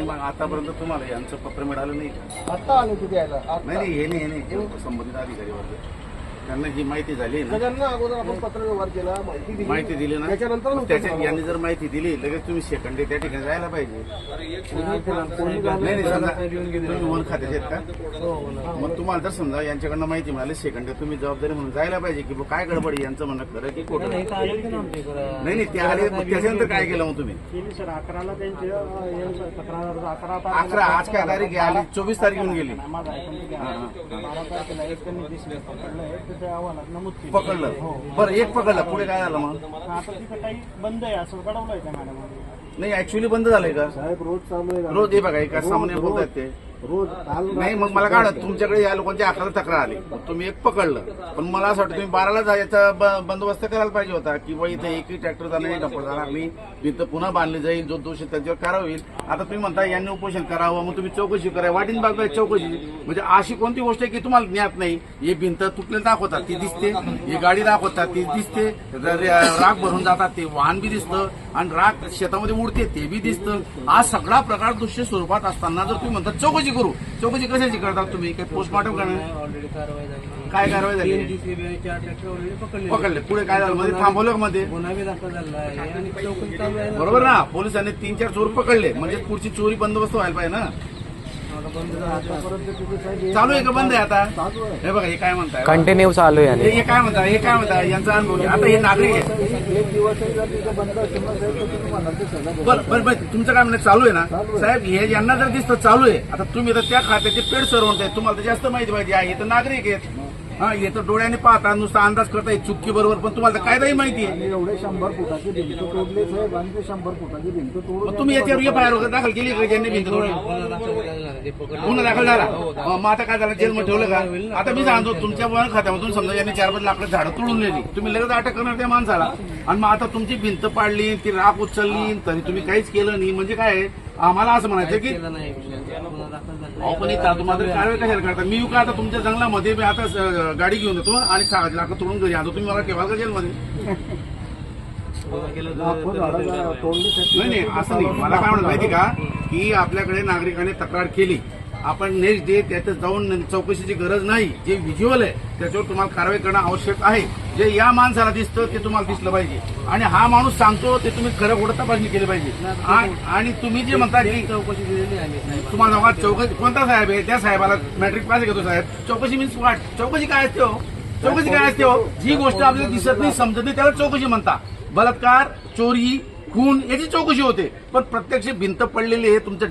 नाही मग आतापर्यंत तुम्हाला यांचं पत्र मिळालं नाही. का आता आले ते द्यायला? नाही हे नाही हे नाही. हे संबंधित अधिकारी वर्ग त्यांना जी माहिती झाली ना सगळ्यांना अगोदर आपण पत्र व्यवहार केला माहिती दिली. माहिती दिली ना त्याच्यानंतर मग त्याच्या यांनी जर माहिती दिली लगेच तुम्ही सेकंड डे त्या ठिकाणी जायला पाहिजे. नाही नाही समजा तुम्ही वन खात्याचे आहेत का? मग तुम्हाला जर समजा यांच्याकडनं माहिती मिळाली सेकंड डे तुम्ही जबाबदारी म्हणून जायला पाहिजे की काय गडबड आहे यांचं म्हणणं खरं की खोटं? नाही नाही ते आले मग त्याच्यानंतर काय केलं. मग तुम्ही? अकराला त्यांचे अकरा आज काय तारीख आली चोवीस तारीख येऊन गेली. घ्या. हा. बारा एक त्या अहवालात नमूद केलं. पकडलं. बरं एक पकडलं. पुढे काय झालं मग? आता तिथं काही बंद आहे असं कळवलंय त्या मॅडम नाही ऍक्च्युली बंद झालंय का? साहेब रोज चालू आहे. रोज हे बघा एका सामान्य रोज- बोलतात ते. रोज नाही मग मला काढ तुमच्याकडे या लोकांची अकरा तक्रार आली. मग तुम्ही एक पकडलं. पण मला असं वाटतं तुम्ही बाराला याचा ब- बंदोबस्त करायला पाहिजे होता की बाई इथे एकही ट्रॅक्टर जाणार नाही डंपर जाणार नाही. भिंत पुन्हा बांधली जाईल जो दोषी त्याच्यावर कारवाई होईल. आता तुम्ही म्हणता यांनी उपोषण करावं मग तुम्ही चौकशी करा. वाटीन बाग चौकशी. म्हणजे अशी कोणती गोष्ट आहे की तुम्हाला ज्ञात नाही? हे भिंत तुटलेली दाखवतात ती दिसते. ही गाडी दाखवतात ती दिसते. राग भरून जातात ते वाहन बी दिसतं. आणि राग शेतामध्ये उडते ते बी दिसतं. हा सगळा प्रकार दृश्य स्वरूपात असताना जर तुम्ही म्हणता चौकशी करू. चौकशी कशाची करतात तुम्ही? काही पोस्टमॉर्टम करणार? ऑलरेडी कारवाई झाली. काय कारवाई झाली? पकडले पकडले. पुढे काय झालं? मध्ये थांबवलं का मध्ये? बरोबर ना? पोलिसांनी तीन चार चोर पकडले. म्हणजे पुढची चोरी बंदोबस्त व्हायला पाहिजे ना? चालू आहे का बंद आहे आता? हे बघा हे काय म्हणताय? कंटिन्यू चालू आहे हे आणि हे काय म्हणताय? हे काय म्हणताय? यांचा अनुभव घ्या. आता हे नागरिक आहे. एक दिवसही जर तिथं बंद असेल ना साहेब तर तुम्ही म्हणाल ते सगळं बरं बरं बरं तुमचं काय म्हणणं चालू आहे ना. साहेब हे यांना जर दिसतं चालू आहे आता तुम्ही तर त्या खात्याचे पेड सर्वंट आहे. तुम्हाला तर जास्त माहिती पाहिजे. आहे हे तर नागरिक आहेत. हा हे तर डोळ्याने पाहता नुसता अंदाज करता चुटकी बरोबर पण तुम्हाला तर कायदाही माहिती आहे. एवढे शंभर फुटाची भिंत तोडली साहेब आणि ते शंभर फुटाची भिंत तोडून मग तुम्ही याच्यावर आय आर वगैरे दाखल केली का ज्यांनी भिंत तोडली? गुन्हा दाखल झाला ते पकडले. गुन्हा दाखल झाला? अं, मग आता काय झालं? जेलमध्ये ठेवलं का? आता मी सांगतो तुमच्या वन खात्यामधून समजा यांनी चार पाच लाकडं झाडं तोडून नेली. तुम्ही लगेच अटक करणार त्या माणसाला. आणि मग आता तुमची भिंत पाडली ती राख उचलली तरी तुम्ही काहीच केलं नाही. म्हणजे काय आहे? आम्हाला असं म्हणायचं की झाला. अहो पण इथं तुम्हाला तरी कारवाई कशाला करता मी येऊ का आता तुमच्या जंगलामध्ये मी आता गाडी घेऊन येतो आणि सहा लाकडं तोडून घरी आणतो तुम्ही मला ठेवाल का जेलमध्ये? गुन्हा केला तर- लाखो झाडं तोडली नाही नाही असं नाही. मला काय म्हणत माहिती का? की आपल्याकडे नागरिकांनी तक्रार केली. आपण नेक्स्ट डे त्याचं जाऊन चौकशीची गरज नाही. जे व्हिज्युअल आहे त्याच्यावर तुम्हाला कारवाई करणं आवश्यक आहे. जे या माणसाला दिसतं ते तुम्हाला दिसलं पाहिजे. आणि हा माणूस सांगतो ते तुम्ही खरं खोटं तपासणी केली पाहिजे. आणि तुम्ही जे म्हणता की चौकशी दिलेली आहे तुम्हाला चौकशी कोणता साहेब आहे? त्या साहेबाला मॅट्रिक पास घेतो साहेब. चौकशी मीन्स वाट चौकशी काय असते हो? चौकशी काय असते हो? जी गोष्ट आपल्याला दिसत नाही समजत नाही त्याला चौकशी म्हणता. बलात्कार चोरी खून याची चौकशी होते. पण प्रत्यक्ष भिंत पडलेली आहे तुमचं